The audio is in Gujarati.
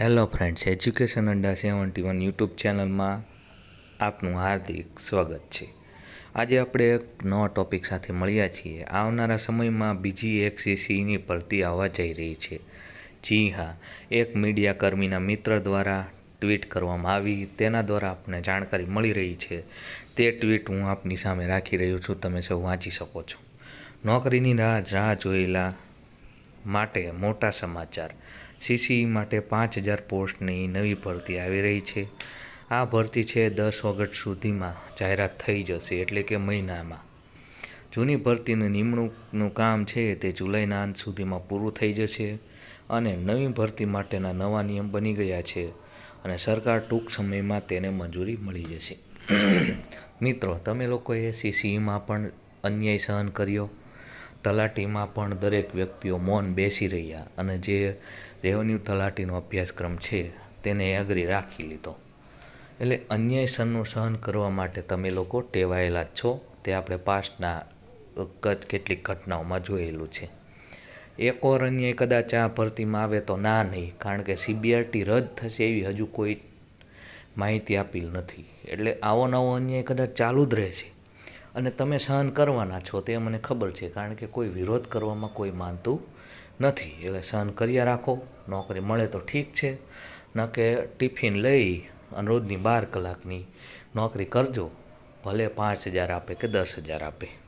હેલો ફ્રેન્ડ્સ એજ્યુકેશન અંડા સેવન્ટી વન યુટ્યુબ ચેનલમાં આપનું હાર્દિક સ્વાગત છે. આજે આપણે એક નવા ટોપિક સાથે મળ્યા છીએ. આવનારા સમયમાં બીજી એક સીસીની ભરતી આવવા જઈ રહી છે. જી હા, એક મીડિયા કર્મીના મિત્ર દ્વારા ટ્વીટ કરવામાં આવી. તેના દ્વારા આપને જાણકારી મળી રહી છે. તે ટ્વીટ હું આપની સામે રાખી રહ્યો છું. તમે સૌ વાંચી શકો છો. નોકરીની રાહ રાહ જોયેલા માટે મોટા સમાચાર. સીસીઈ માટે પાંચ હજાર પોસ્ટની નવી ભરતી આવી રહી છે. આ ભરતી છે દસ ઓગસ્ટ સુધીમાં જાહેરાત થઈ જશે એટલે કે મહિનામાં. જૂની ભરતીની નિમણૂકનું કામ છે તે જુલાઈના અંત સુધીમાં પૂરું થઈ જશે અને નવી ભરતી માટેના નવા નિયમ બની ગયા છે અને સરકાર ટૂંક સમયમાં તેને મંજૂરી મળી જશે. મિત્રો, તમે લોકોએ સીસીઈમાં પણ અન્યાય સહન કર્યો? તલાટીમાં પણ દરેક વ્યક્તિઓ મૌન બેસી રહ્યા અને જે રેવન્યુ તલાટીનો અભ્યાસક્રમ છે તેને અઘરી રાખી લીધો. એટલે અન્યાય સહનનું સહન કરવા માટે તમે લોકો ટેવાયેલા જ છો. તે આપણે પાસ્ટના કેટલીક ઘટનાઓમાં જોયેલું છે. એક ઓર અન્યાય કદાચ આ ભરતીમાં આવે તો ના નહીં, કારણ કે સીબીઆરટી રદ થશે એવી હજુ કોઈ માહિતી આપેલ નથી. એટલે આવો નવો અન્યાય કદાચ ચાલુ જ રહેશે. અને તમે સહન કરવાના છો તે મને ખબર છે, કારણ કે કોઈ વિરોધ કરવામાં કોઈ માનતું નથી. એટલે સહન કર્યા રાખો, નોકરી મળે તો ઠીક છે, ન કે ટિફિન લઈ અને રોજની બાર કલાકની નોકરી કરજો. ભલે પાંચ હજાર આપે કે દસ હજાર આપે.